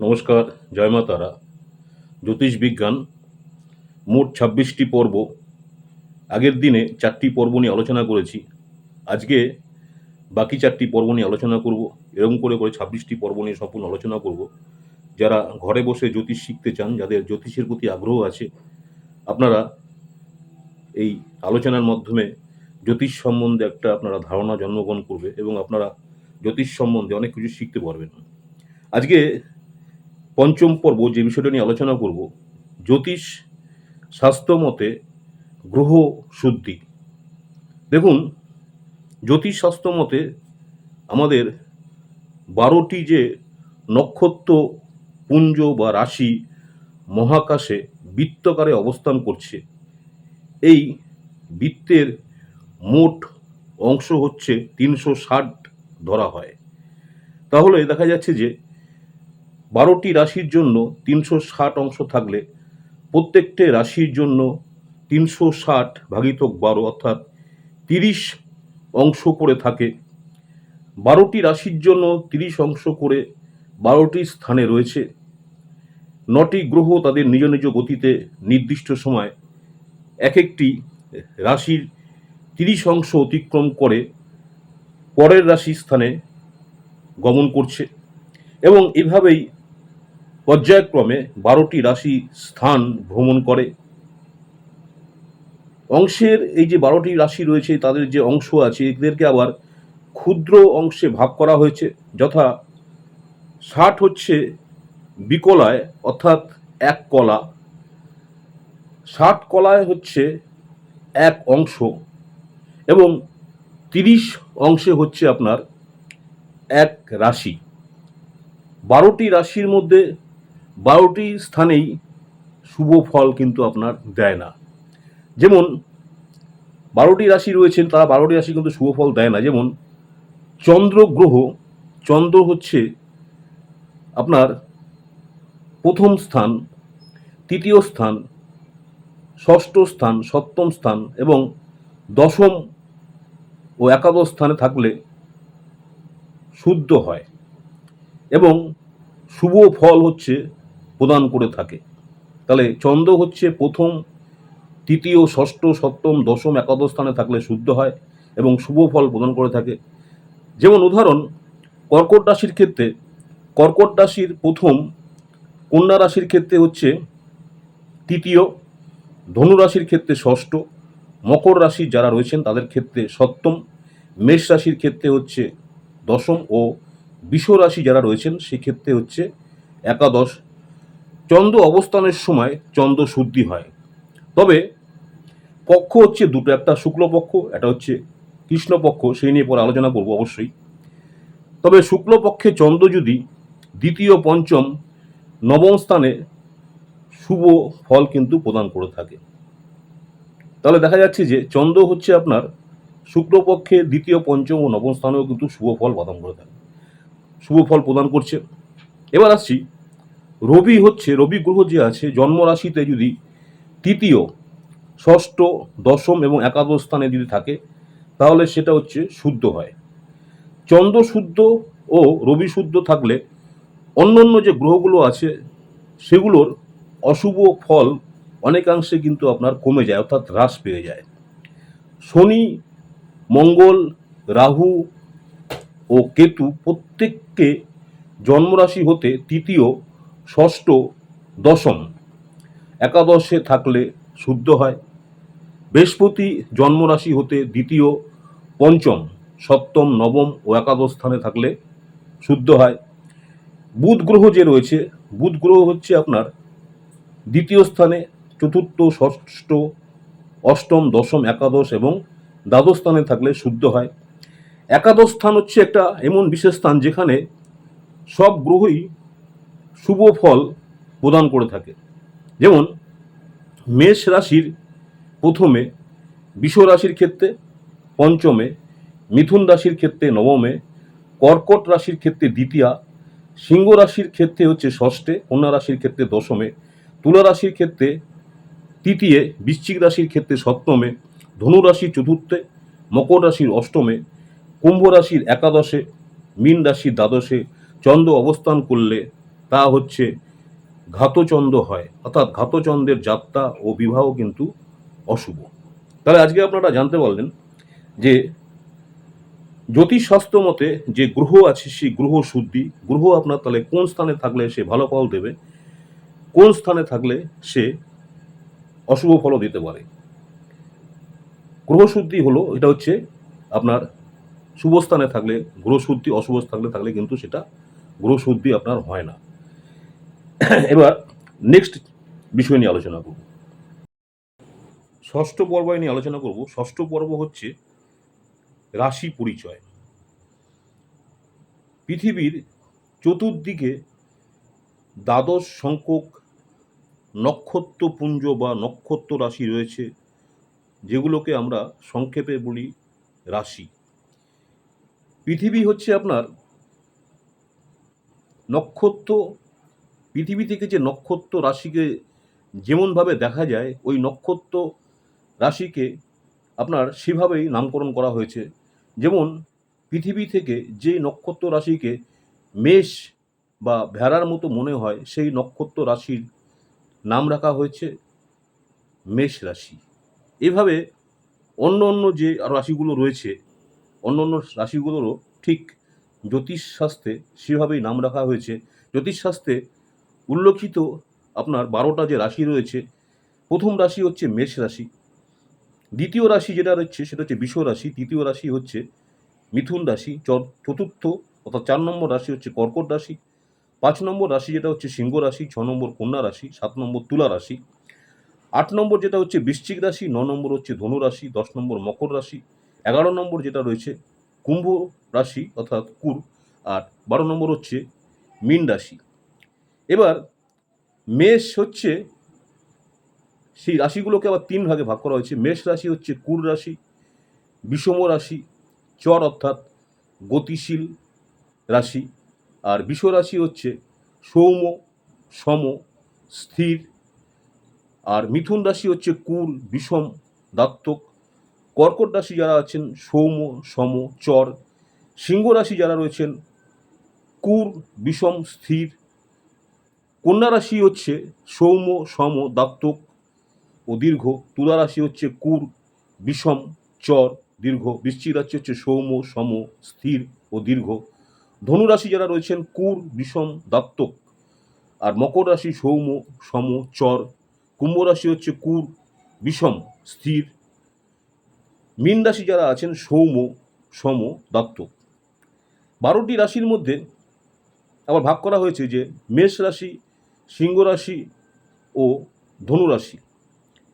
নমস্কার, জয় মা তারা। জ্যোতিষ বিজ্ঞান, মোট ছাব্বিশটি পর্ব। আগের দিনে চারটি পর্ব নিয়ে আলোচনা করেছি। আজকে বাকি চারটি পর্ব নিয়ে আলোচনা করব। এরকম করে করে ছাব্বিশটি পর্ব নিয়ে সম্পূর্ণ আলোচনা করব। যারা ঘরে বসে জ্যোতিষ শিখতে চান, যাদের জ্যোতিষের প্রতি আগ্রহ আছে, আপনারা এই আলোচনার মাধ্যমে জ্যোতিষ সম্বন্ধে একটা আপনারা ধারণা জন্মগ্রহণ করবে এবং আপনারা জ্যোতিষ সম্বন্ধে অনেক কিছু শিখতে পারবেন। আজকে পঞ্চম পর্ব যে বিষয়টা নিয়ে আলোচনা করব, জ্যোতিষ স্বাস্থ্য মতে গ্রহ শুদ্ধি। দেখুন, জ্যোতিষ শাস্ত্র মতে আমাদের বারোটি যে নক্ষত্র, পুঞ্জ বা রাশি মহাকাশে বৃত্তকারে অবস্থান করছে, এই বৃত্তের মোট অংশ হচ্ছে তিনশো ষাট ধরা হয়। তাহলে দেখা যাচ্ছে যে বারোটি রাশির জন্য তিনশো ষাট অংশ থাকলে প্রত্যেকটি রাশির জন্য তিনশো ষাট ভাগিতক বারো অর্থাৎ তিরিশ অংশ করে থাকে। বারোটি রাশির জন্য তিরিশ অংশ করে বারোটি স্থানে রয়েছে। নটি গ্রহ তাদের নিজ নিজ গতিতে নির্দিষ্ট সময় এক একটি রাশির তিরিশ অংশ অতিক্রম করে পরের রাশি স্থানে গমন করছে এবং এভাবেই পর্যায়ক্রমে বারোটি রাশি স্থান ভ্রমণ করে। অংশের এই যে বারোটি রাশি রয়েছে, তাদের যে অংশ আছে, এদেরকে আবার ক্ষুদ্র অংশে ভাগ করা হয়েছে, যথা ষাট হচ্ছে বিকলায়, অর্থাৎ এক কলা। ষাট কলায় হচ্ছে এক অংশ এবং তিরিশ অংশে হচ্ছে আপনার এক রাশি। বারোটি রাশির মধ্যে বারোটি স্থানেই শুভ ফল কিন্তু আপনার দেয় না। যেমন, বারোটি রাশি রয়েছেন, তারা বারোটি রাশি কিন্তু শুভ ফল দেয় না। যেমন, চন্দ্র গ্রহ, চন্দ্র হচ্ছে আপনার প্রথম স্থান, তৃতীয় স্থান, ষষ্ঠ স্থান, সপ্তম স্থান এবং দশম ও একাদশ স্থানে থাকলে শুদ্ধ হয় এবং শুভ ফল হচ্ছে প্রদান করে থাকে। তাহলে চন্দ্র হচ্ছে প্রথম, তৃতীয়, ষষ্ঠ, সপ্তম, দশম একাদশ স্থানে থাকলে শুদ্ধ হয় এবং শুভ ফল প্রদান করে থাকে। যেমন উদাহরণ, কর্কট রাশির ক্ষেত্রে, কর্কট রাশির প্রথম, কন্যা রাশির ক্ষেত্রে হচ্ছে তৃতীয়, ধনু রাশির ক্ষেত্রে ষষ্ঠ, মকর রাশি যারা রয়েছেন তাদের ক্ষেত্রে সপ্তম, মেষ রাশির ক্ষেত্রে হচ্ছে দশম ও বিষ রাশি যারা রয়েছেন সেক্ষেত্রে হচ্ছে একাদশ। চন্দ্র অবস্থানের সময় চন্দ্র শুদ্ধি হয়। তবে পক্ষ হচ্ছে দুটো, একটা শুক্লপক্ষ এটা হচ্ছে কৃষ্ণপক্ষ, সেই নিয়ে পরে আলোচনা করব অবশ্যই। তবে শুক্লপক্ষে চন্দ্র যদি দ্বিতীয়, পঞ্চম, নবম স্থানে শুভ ফল কিন্তু প্রদান করে থাকে। তাহলে দেখা যাচ্ছে যে চন্দ্র হচ্ছে আপনার শুক্লপক্ষে দ্বিতীয়, পঞ্চম ও নবম স্থানেও কিন্তু শুভ ফল প্রদান করে থাকে। শুভ ফল প্রদান করছে। এবার আসছি রবি হচ্ছে, রবি গ্রহ যে আছে জন্ম রাশিতে যদি তৃতীয়, ষষ্ঠ, দশম এবং একাদশ স্থানে যদি থাকে, তাহলে সেটা হচ্ছে শুদ্ধ হয়। চন্দ্র শুদ্ধ ও রবি শুদ্ধ থাকলে অন্যান্য যে গ্রহগুলো আছে, সেগুলোর অশুভ ফল অনেকাংশে কিন্তু আপনার কমে যায়, অর্থাৎ হ্রাস পেয়ে যায়। শনি, মঙ্গল, রাহু ও কেতু প্রত্যেককে জন্মরাশি হতে তৃতীয় ষষ্ঠ দশম। একাদশে থাকলে শুদ্ধ হয়। বৃহস্পতি জন্মরাশি হতে দ্বিতীয়, পঞ্চম, সপ্তম, নবম ও একাদশ স্থানে থাকলে শুদ্ধ হয়। বুধ গ্রহ যে রয়েছে, বুধ গ্রহ হচ্ছে আপনার দ্বিতীয় স্থানে, চতুর্থ, ষষ্ঠ, অষ্টম, দশম, একাদশ এবং দ্বাদশ স্থানে থাকলে শুদ্ধ হয়। একাদশ স্থান হচ্ছে একটা এমন বিশেষ স্থান যেখানে সব গ্রহই শুভ ফল প্রদান করে থাকে। যেমন, মেষ রাশির প্রথমে বিষ রাশির ক্ষেত্রে পঞ্চমে, মিথুন রাশির ক্ষেত্রে নবমে, কর্কট রাশির ক্ষেত্রে দ্বিতীয়া, সিংহ রাশির ক্ষেত্রে হচ্ছে ষষ্ঠে, কন্যা রাশির ক্ষেত্রে দশমে, তুলা রাশির ক্ষেত্রে তৃতীয়, বৃশ্চিক রাশির ক্ষেত্রে সপ্তমে, ধনু রাশির চতুর্থে, মকর রাশির অষ্টমে, কুম্ভ রাশির একাদশে, মীন রাশির দ্বাদশে, চন্দ্র অবস্থান করলে তা হচ্ছে ঘাতচন্দ হয়। অর্থাৎ ঘাতচন্দ্রের যাত্রা ও বিবাহ কিন্তু অশুভ। তাহলে আজকে আপনারা জানতে পারলেন যে জ্যোতিষশাস্ত্র মতে যে গ্রহ আছে সেই গ্রহ শুদ্ধি, গ্রহ আপনার তাহলে কোন স্থানে থাকলে সে ভালো ফল দেবে, কোন স্থানে থাকলে সে অশুভ ফলও দিতে পারে। গ্রহ শুদ্ধি হলো, এটা হচ্ছে আপনার শুভ স্থানে থাকলে, গ্রহ শুদ্ধি অশুভ স্থানে থাকলে কিন্তু সেটা গ্রহ শুদ্ধি আপনার হয় না। এবার নেক্সট বিষয় নিয়ে আলোচনা করব। ষষ্ঠ পর্ব নিয়ে আলোচনা করব। ষষ্ঠ পর্ব হচ্ছে রাশি পরিচয়। পৃথিবীর চতুর্দিকে দ্বাদশ সংখ্যক নক্ষত্রপুঞ্জ বা নক্ষত্র রাশি রয়েছে, যেগুলোকে আমরা সংক্ষেপে বলি রাশি। পৃথিবী হচ্ছে আপনার নক্ষত্র পৃথিবী থেকে যে নক্ষত্র রাশিকে যেমনভাবে দেখা যায়, ওই নক্ষত্র রাশিকে আপনার সেভাবেই নামকরণ করা হয়েছে। যেমন পৃথিবী থেকে যে নক্ষত্র রাশিকে মেষ বা ভেড়ার মতো মনে হয়, সেই নক্ষত্র রাশির নাম রাখা হয়েছে মেষ রাশি। এভাবে অন্য অন্য যে রাশিগুলো রয়েছে, অন্য অন্য রাশিগুলোরও ঠিক জ্যোতিষশাস্ত্রে সেভাবেই নাম রাখা হয়েছে। জ্যোতিষশাস্ত্রে উল্লেখিত আপনার বারোটা যে রাশি রয়েছে, প্রথম রাশি হচ্ছে মেষ রাশি, দ্বিতীয় রাশি যেটা রয়েছে সেটা হচ্ছে বিষ রাশি, তৃতীয় রাশি হচ্ছে মিথুন রাশি চতুর্থ অর্থাৎ চার নম্বর রাশি হচ্ছে কর্কট রাশি, পাঁচ নম্বর রাশি যেটা হচ্ছে সিংহ রাশি, ছ নম্বর কন্যা রাশি, সাত নম্বর তুলা রাশি, আট নম্বর যেটা হচ্ছে বৃশ্চিক রাশি, ন নম্বর হচ্ছে ধনু রাশি, দশ নম্বর মকর রাশি, এগারো নম্বর যেটা রয়েছে কুম্ভ রাশি অর্থাৎ কুর, আর বারো নম্বর হচ্ছে মীন রাশি। এবার মেষ হচ্ছে, সেই রাশিগুলোকে আবার তিন ভাগে ভাগ করা হয়েছে। মেষ রাশি হচ্ছে কুর রাশি, বিষম রাশি, চর অর্থাৎ গতিশীল রাশি, আর বিষ রাশি হচ্ছে সৌম, সম, স্থির, আর মিথুন রাশি হচ্ছে কুর বিষম, দাত্তক। কর্কট রাশি যারা আছেন, সৌম, সম, চর। সিংহ রাশি যারা রয়েছেন কুর বিষম, স্থির কন্যা রাশি হচ্ছে সৌম, সম দাত্তক ও দীর্ঘ। তুলা রাশি হচ্ছে কুর, বিষম, চর, দীর্ঘ। বৃশ্চিক রাশি হচ্ছে সৌম, সম, স্থির ও দীর্ঘ। ধনু রাশি যারা রয়েছেন, কুর, বিষম দাত্তক আর মকর রাশি সৌম, সম, চর। কুম্ভ রাশি হচ্ছে কুর, বিষম, স্থির। মীন রাশি যারা আছেন, সৌম, সম দাত্তক বারোটি রাশির মধ্যে আবার ভাগ করা হয়েছে যে, মেষ রাশি সিংহ রাশি ও ধনু রাশি।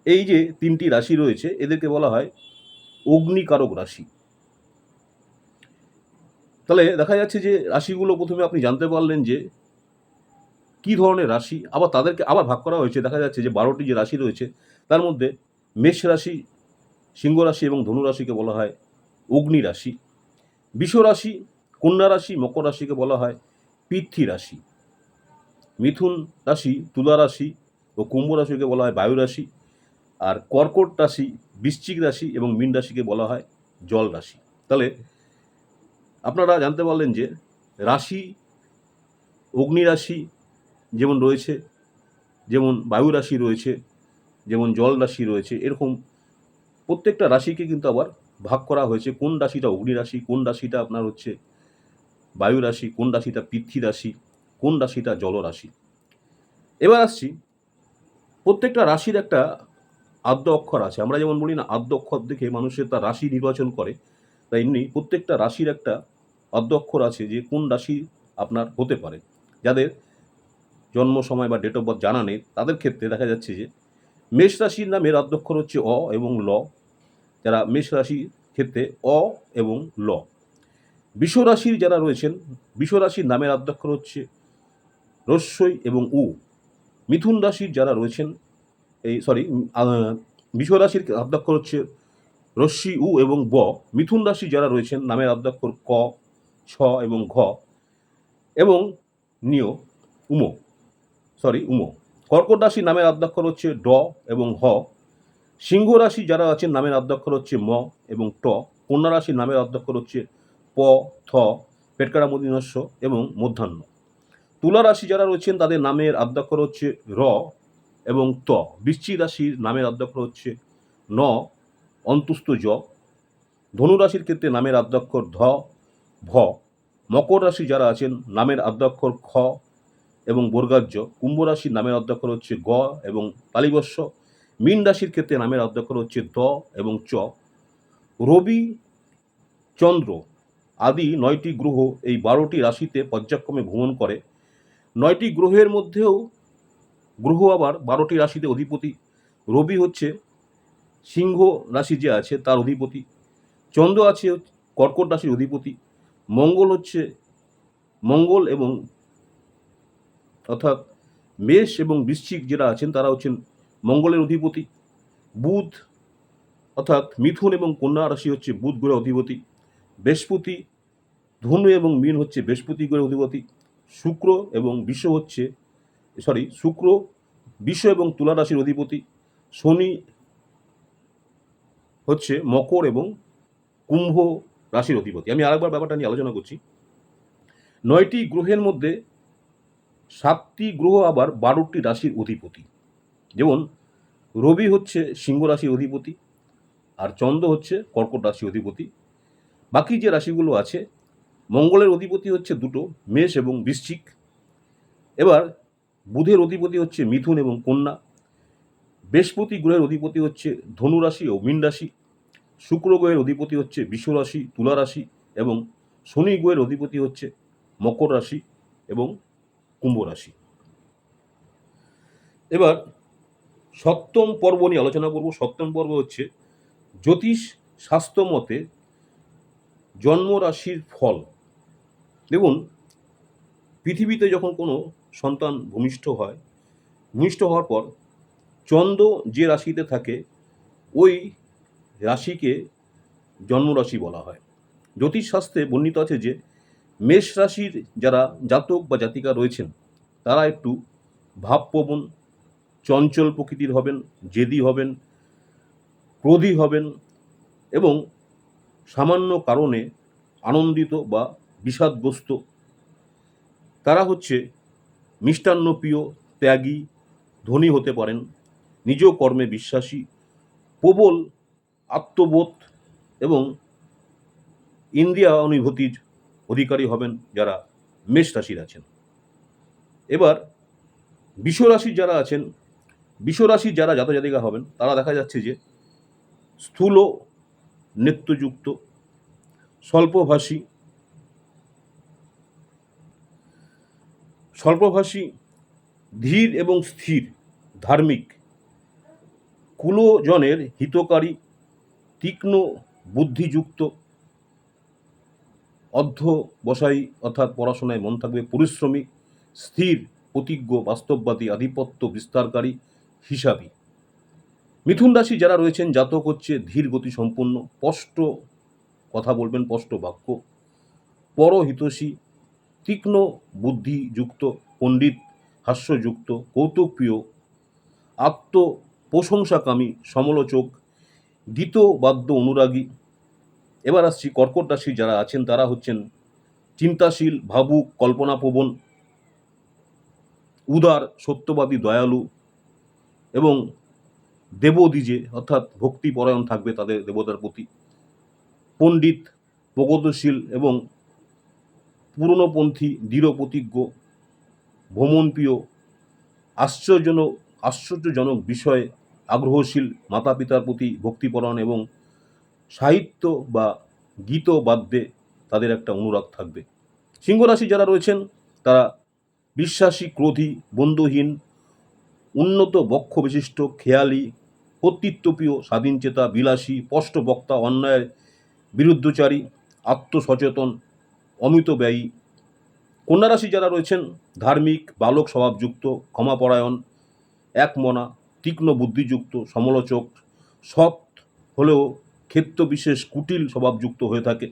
এই যে তিনটি রাশি রয়েছে, এদেরকে বলা হয় অগ্নিকারক রাশি। তাহলে দেখা যাচ্ছে যে রাশিগুলো প্রথমে আপনি জানতে পারলেন যে কী ধরনের রাশি, আবার তাদেরকে আবার ভাগ করা হয়েছে। দেখা যাচ্ছে যে বারোটি যে রাশি রয়েছে, তার মধ্যে মেষ রাশি, সিংহ রাশি এবং ধনু রাশিকে বলা হয় অগ্নি রাশি। বিষ রাশি, কন্যা রাশি, মকর রাশিকে বলা হয় পৃথ্বী রাশি। মিথুন রাশি, তুলা রাশি ও কুম্ভ রাশিকে বলা হয় বায়ু রাশি। আর কর্কট রাশি, বৃশ্চিক রাশি এবং মীন রাশিকে বলা হয় জল রাশি। তাহলে আপনারা জানতে পারলেন যে রাশি, অগ্নি রাশি যেমন রয়েছে, যেমন বায়ু রাশি রয়েছে, যেমন জল রাশি রয়েছে, এরকম প্রত্যেকটা রাশিকে কিন্তু আবার ভাগ করা হয়েছে। কোন রাশিটা অগ্নি রাশি, কোন রাশিটা আপনার হচ্ছে বায়ু রাশি, কোন রাশিটা পৃথ্বী রাশি কোন রাশিটা জল রাশি এবার আসছি, প্রত্যেকটা রাশির একটা আদ্য অক্ষর আছে। আমরা যেমন বলি না, আদ্য অক্ষর দেখে মানুষের তার রাশি নির্বাচন করে, তাই এমনি প্রত্যেকটা রাশির একটা আদ্য অক্ষর আছে যে কোন রাশি আপনার হতে পারে। যাদের জন্ম সময় বা ডেট অফ বার্থ জানা নেই, তাদের ক্ষেত্রে দেখা যাচ্ছে যে মেষ রাশির নামের আদ্যক্ষর হচ্ছে অ এবং ল। যারা মেষ রাশির ক্ষেত্রে অ এবং ল। বিষ রাশির যারা রয়েছেন, বিষ রাশির নামের আদ্যক্ষর হচ্ছে রস্যই এবং উ। মিথুন রাশির যারা রয়েছেন, এই সরি বিষ রাশির আদ্যক্ষর হচ্ছে রশ্মি, উ এবং ব। মিথুন রাশি যারা রয়েছেন, নামের আদ্যক্ষর ক, ছ এবং ঘ এবং নিয় উমো। সরি উমো। কর্কট রাশি নামের আদ্যাক্ষর হচ্ছে ড এবং হ। সিংহ রাশি যারা আছেন, নামের আদ্যাক্ষর হচ্ছে ম এবং ট। কন্যা রাশির নামের আদ্যাক্ষর হচ্ছে প, থ পেটকারা মদিনস্য এবং মধ্যাহ্ন। তুলা রাশি যারা রয়েছেন, তাদের নামের আদ্যাক্ষর হচ্ছে র এবং ত। বৃশ্চিক রাশির নামের আদ্যাক্ষর হচ্ছে ন অন্তুস্ত জ। ধনু রাশির ক্ষেত্রে নামের আদ্যাক্ষর ধ, ভ। মকর রাশি যারা আছেন, নামের আদ্যাক্ষর খ এবং বর্গাজ্য কুম্ভ রাশির নামের অধ্যক্ষর হচ্ছে গ এবং তালিবস্য মীন রাশির ক্ষেত্রে নামের অধ্যক্ষর হচ্ছে দ এবং চ। রবি, চন্দ্র আদি নয়টি গ্রহ এই বারোটি রাশিতে পর্যায়ক্রমে ভ্রমণ করে। নয়টি গ্রহের মধ্যেও গ্রহ আবার বারোটি রাশিতে অধিপতি। রবি হচ্ছে সিংহ রাশি যে আছে তার অধিপতি। চন্দ্র আছে কর্কট রাশির অধিপতি। মঙ্গল হচ্ছে মঙ্গল এবং অর্থাৎ মেষ এবং বৃশ্চিক যারা আছেন তারা হচ্ছেন মঙ্গলের অধিপতি। বুধ অর্থাৎ মিথুন এবং কন্যা রাশি হচ্ছে বুধ গ্রহের অধিপতি। বৃহস্পতি, ধনু এবং মীন হচ্ছে বৃহস্পতি গ্রহের অধিপতি। শুক্র এবং বিশ্ব হচ্ছে সরি শুক্র, বিশ্ব এবং তুলা রাশির অধিপতি, শনি হচ্ছে মকর এবং কুম্ভ রাশির অধিপতি। আমি আরেকবার ব্যাপারটা নিয়ে আলোচনা করছি। নয়টি গ্রহের মধ্যে সাতটি গ্রহ আবার বারোটি রাশির অধিপতি। যেমন, রবি হচ্ছে সিংহ রাশির অধিপতি, আর চন্দ্র হচ্ছে কর্কট রাশির অধিপতি। বাকি যে রাশিগুলো আছে মঙ্গলের অধিপতি হচ্ছে দুটো, মেষ এবং বৃশ্চিক। এবার বুধের অধিপতি হচ্ছে মিথুন এবং কন্যা। বৃহস্পতি গ্রহের অধিপতি হচ্ছে ধনু রাশি ও মীন রাশি। শুক্র গ্রহের অধিপতি হচ্ছে বিশ্ব রাশি, তুলা রাশি এবং শনি গ্রহের অধিপতি হচ্ছে মকর রাশি এবং কুম্ভ রাশি। এবার সপ্তম পর্ব নিয়ে আলোচনা করব। সপ্তম পর্ব হচ্ছে জ্যোতিষ শাস্ত্র মতে জন্ম রাশির ফল। দেখুন, পৃথিবীতে যখন কোনো সন্তান ভূমিষ্ঠ হয়, ভূমিষ্ঠ হওয়ার পর চন্দ্র যে রাশিতে থাকে, ওই রাশিকে জন্মরাশি বলা হয়। জ্যোতিষশাস্ত্রে বর্ণিত আছে যে, মেষ রাশির যারা জাতক বা জাতিকা রয়েছেন, তারা একটু ভাবপ্রবণ, চঞ্চল প্রকৃতির হবেন, জেদি হবেন, ক্রোধী হবেন এবং সামান্য কারণে আনন্দিত বা বিষাদগ্রস্ত। তারা হচ্ছে মিষ্টান্নপ্রিয় ত্যাগী, ধনী হতে পারেন নিজ কর্মে বিশ্বাসী, প্রবল আত্মবোধ এবং ইন্দ্রিয়া অনুভূতির অধিকারী হবেন যারা মেষ রাশির আছেন। এবার বিশ্বরাশির যারা আছেন বিশ্বরাশির যারা জাতজাতিকা হবেন, তারা দেখা যাচ্ছে যে স্থূল নেত্রযুক্ত স্বল্পভাষী স্বল্পভাষী, ধীর এবং স্থির, ধার্মিক, কুলজনের হিতকারী, তীক্ষ্ণ বুদ্ধিযুক্ত, অধ্যবসায়ী অর্থাৎ পড়াশোনায় মন থাকবে পরিশ্রমী, স্থির, প্রতিজ্ঞ, বাস্তববাদী, আধিপত্য বিস্তারকারী, হিসাবী। মিথুন রাশি যারা রয়েছেন, জাতক হচ্ছে ধীর গতি সম্পন্ন, স্পষ্ট কথা বলবেন, স্পষ্ট বাক্য পরহিতসী তীক্ষ্ণ বুদ্ধিযুক্ত, পণ্ডিত, হাস্যযুক্ত, কৌতুকপ্রিয় আত্ম প্রশংসাকামী সমালোচক গীতবাদ্য অনুরাগী। এবার আসছি কর্কট রাশি যারা আছেন, তারা হচ্ছেন চিন্তাশীল, ভাবুক, কল্পনাপ্রবণ, উদার, সত্যবাদী, দয়ালু এবং দেবদ্বিজে অর্থাৎ ভক্তিপরায়ণ থাকবে তাদের দেবতার প্রতি। পণ্ডিত, প্রগতিশীল এবং পুরনোপন্থী দৃঢ় প্রতিজ্ঞ, ভ্রমণপ্রিয়, আশ্চর্যজনক আশ্চর্যজনক বিষয়ে আগ্রহশীল মাতা পিতার প্রতি ভক্তিপরণ এবং সাহিত্য বা গীত বাদ্যে তাদের একটা অনুরাগ থাকবে। সিংহ রাশি যারা রয়েছেন, তারা বিশ্বাসী, ক্রোধী, বন্ধুহীন, উন্নত বক্ষ বিশিষ্ট, খেয়ালি, কর্তৃত্বপ্রিয়, স্বাধীনচেতা, বিলাসী, স্পষ্ট বক্তা, অন্যায়ের বিরুদ্ধচারী, আত্মসচেতন অমিত ব্যয়ী। কন্যা রাশি যারা রয়েছেন, ধার্মিক, বালক স্বভাবযুক্ত, ক্ষমাপরায়ণ একমনা তীক্ষ্ণ বুদ্ধিযুক্ত, সমালোচক, সৎ হলেও ক্ষেত্র বিশেষ কুটিল স্বভাবযুক্ত হয়ে থাকে।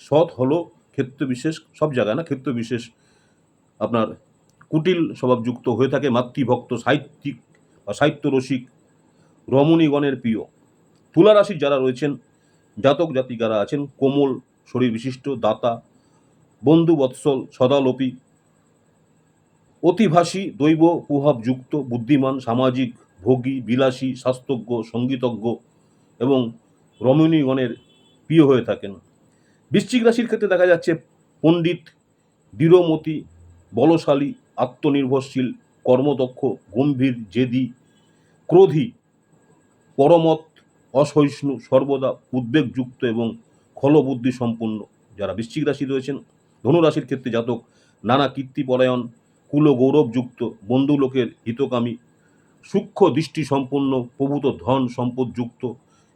সৎ হলো ক্ষেত্র বিশেষ সব জায়গায় না ক্ষেত্র বিশেষ আপনার কুটিল স্বভাবযুক্ত হয়ে থাকে, মাতৃভক্ত, সাহিত্যিক বা সাহিত্যরসিক, রমণীগণের প্রিয়। তুলা রাশির যারা রয়েছেন, জাতক জাতিকারা আছেন, কোমল শরীর বিশিষ্ট দাতা, বন্ধু, বৎসল, সদালোপী, অতিভাষী, দৈব, প্রভাবযুক্ত, বুদ্ধিমান, সামাজিক, ভোগী, বিলাসী, স্বাস্থ্যজ্ঞ, সঙ্গীতজ্ঞ এবং রমণীগণের প্রিয় হয়ে থাকেন। বৃশ্চিক রাশির ক্ষেত্রে দেখা যাচ্ছে পণ্ডিত, দৃঢ়মতি, বলশালী, আত্মনির্ভরশীল, কর্মদক্ষ, গম্ভীর, জেদি, ক্রোধী, পরমত, অসহিষ্ণু, সর্বদা উদ্বেগযুক্ত এবং খলবুদ্ধি সম্পন্ন যারা বৃশ্চিক রাশি রয়েছেন, ধনুরাশির ক্ষেত্রে জাতক, নানা কীর্তিপরায়ণ কুল গৌরবযুক্ত বন্ধু লোকের হিতকামী, সূক্ষ্ম দৃষ্টি সম্পন্ন, প্রভূত ধন সম্পদযুক্ত,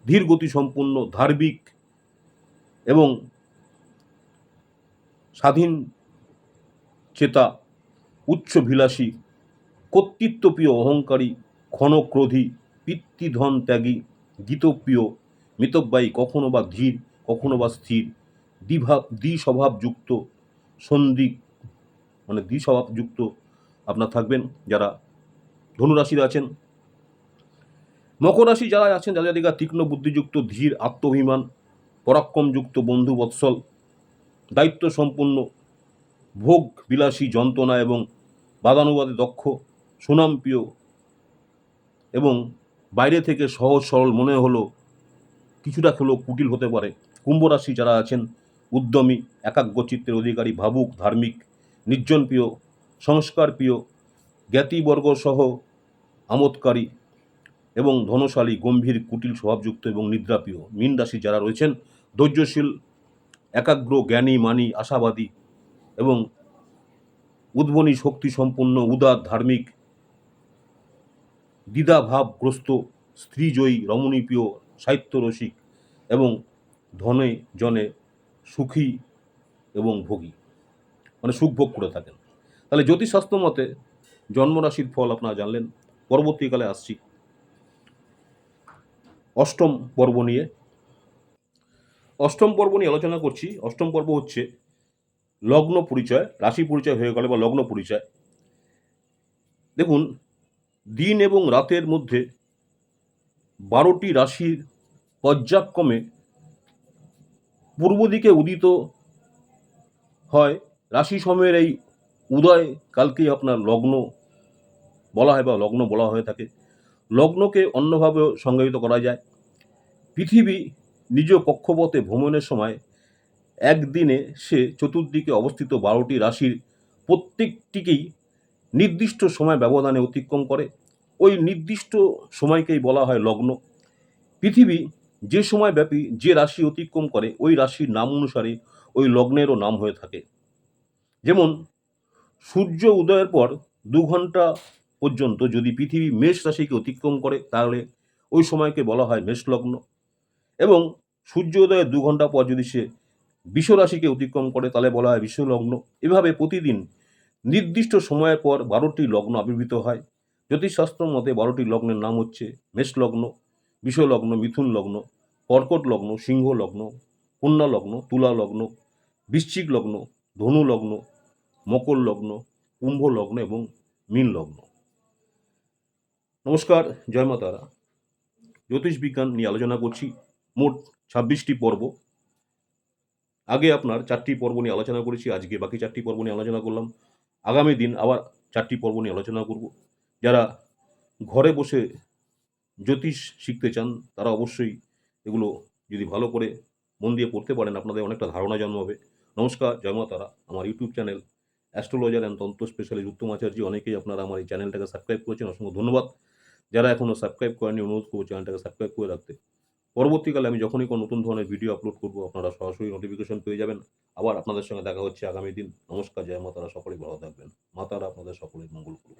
ধীরগতি সম্পন্ন, ধার্মিক এবং স্বাধীন চেতা, উচ্চভিলাষী, কর্তৃত্বপ্রিয়, অহংকারী, ক্ষণক্রোধী পিতৃধন ত্যাগী গীতপ্রিয়, মিতব্যয়ী, কখনো বা ধীর কখনো বা স্থির, দ্বিভাব, দ্বিস্বভাবযুক্ত, সন্ধি মানে দ্বিস্বভাবযুক্ত আপনার থাকবেন যারা ধনুরাশির আছেন। মকর রাশি যারা আছেন, যাদের দিকে তীক্ষ্ণ বুদ্ধিযুক্ত, ধীর, আত্মভিমান, পরাক্রমযুক্ত, বন্ধু বৎসল, দায়িত্ব সম্পন্ন ভোগ, বিলাসী, যন্ত্রণা এবং বাদানুবাদে দক্ষ সুনামপ্রিয় এবং বাইরে থেকে সহজ সরল মনে হলো কিছুটা হলেও কুটিল হতে পারে। কুম্ভ রাশি যারা আছেন, উদ্যমী, একাগ্রচিত্তের অধিকারী, ভাবুক, ধার্মিক নির্জনপ্রিয় সংস্কারপ্রিয় জ্ঞাতিবর্গ সহ আমোদকারী এবং ধনশালী, গম্ভীর, কুটিল, স্বভাবযুক্ত এবং নিদ্রাপ্রিয় মীন রাশি যারা রয়েছেন, ধৈর্যশীল, একাগ্র, জ্ঞানী, মানি, আশাবাদী এবং উদ্বনী শক্তি সম্পন্ন উদার, ধার্মিক, দ্বিধাভাবগ্রস্ত, স্ত্রীজয়ী রমণীপ্রিয় সাহিত্যরসিক এবং ধনে, জনে, সুখী এবং ভোগী। মানে সুখ ভোগ করে থাকেন। তাহলে জ্যোতিষশাস্ত্র মতে জন্মরাশির ফল আপনারা জানলেন, পরবর্তীকালে আসছি। অষ্টম পর্ব নিয়ে। অষ্টম পর্ব নিয়ে আলোচনা করছি। অষ্টম পর্ব হচ্ছে লগ্ন পরিচয়, রাশি পরিচয় হয়ে গেলে বা লগ্ন পরিচয়। দেখুন, দিন এবং রাতের মধ্যে বারোটি রাশির পর্যায়ক্রমে পূর্ব দিকে উদিত হয়। রাশি সময়ের এই উদয় কালকেই আপনার লগ্ন বলা হয় বা লগ্ন বলা হয়ে থাকে। লগ্নকে অন্যভাবেও সংজ্ঞায়িত করা যায়। পৃথিবী নিজ কক্ষপথে ভ্রমণের সময় একদিনে সে চতুর্দিকে অবস্থিত বারোটি রাশির প্রত্যেকটিকেই নির্দিষ্ট সময় ব্যবধানে অতিক্রম করে। ওই নির্দিষ্ট সময়কেই বলা হয় লগ্ন। পৃথিবী যে সময় ব্যাপী যে রাশি অতিক্রম করে, ওই রাশির নাম অনুসারে ওই লগ্নেরও নাম হয়ে থাকে। যেমন, সূর্য উদয়ের পর দু ঘণ্টা পর্যন্ত যদি পৃথিবী মেষ রাশিকে অতিক্রম করে, তাহলে ওই সময়কে বলা হয় মেষ লগ্ন এবং সূর্য উদয়ের দু ঘণ্টা পর যদি সে বিষ রাশিকে অতিক্রম করে, তাহলে বলা হয় বিশ্ব লগ্ন এভাবে প্রতিদিন নির্দিষ্ট সময়ের পর বারোটি লগ্ন আবির্ভূত হয়। জ্যোতিষশাস্ত্র মতে বারোটি লগ্নের নাম হচ্ছে মেষ লগ্ন বিষ লগ্ন মিথুন লগ্ন কর্কট লগ্ন সিংহ লগ্ন কন্যা লগ্ন তুলা লগ্ন বৃশ্চিক লগ্ন ধনু লগ্ন মকর লগ্ন কুম্ভ লগ্ন এবং মীন লগ্ন নমস্কার, জয় মা তারা। জ্যোতিষ বিজ্ঞান নিয়ে আলোচনা করছি মোট ছাব্বিশটি পর্ব। আগে আপনার চারটি পর্ব নিয়ে আলোচনা করেছি, আজকে বাকি চারটি পর্ব নিয়ে আলোচনা করলাম। আগামী দিন আবার চারটি পর্ব নিয়ে আলোচনা করব। যারা ঘরে বসে জ্যোতিষ শিখতে চান, তারা অবশ্যই এগুলো যদি ভালো করে মন দিয়ে পড়তে পারেন, আপনাদের অনেকটা ধারণা জন্মাবে নমস্কার, জয় মা তারা। আমার YouTube channel astrologer and tantra specialist Uttam Acharya, অনেকেই আপনারা আমার এই চ্যানেলটাকে সাবস্ক্রাইব করেছেন। অসংখ্য ধন্যবাদ। যারা এখনও সাবস্ক্রাইব করেনি অনুরোধ করব চ্যানেলটাকে সাবস্ক্রাইব করে রাখতে। পরবর্তীকালে আমি যখনই কোনো নতুন ধরনের ভিডিও আপলোড করব, আপনারা সরাসরি নোটিফিকেশন পেয়ে যাবেন। আবার আপনাদের সঙ্গে দেখা হচ্ছে আগামী দিন। নমস্কার, জয় মাতারা সকলেই ভালো থাকবেন। মাতারা আপনাদের সকলের মঙ্গল করুন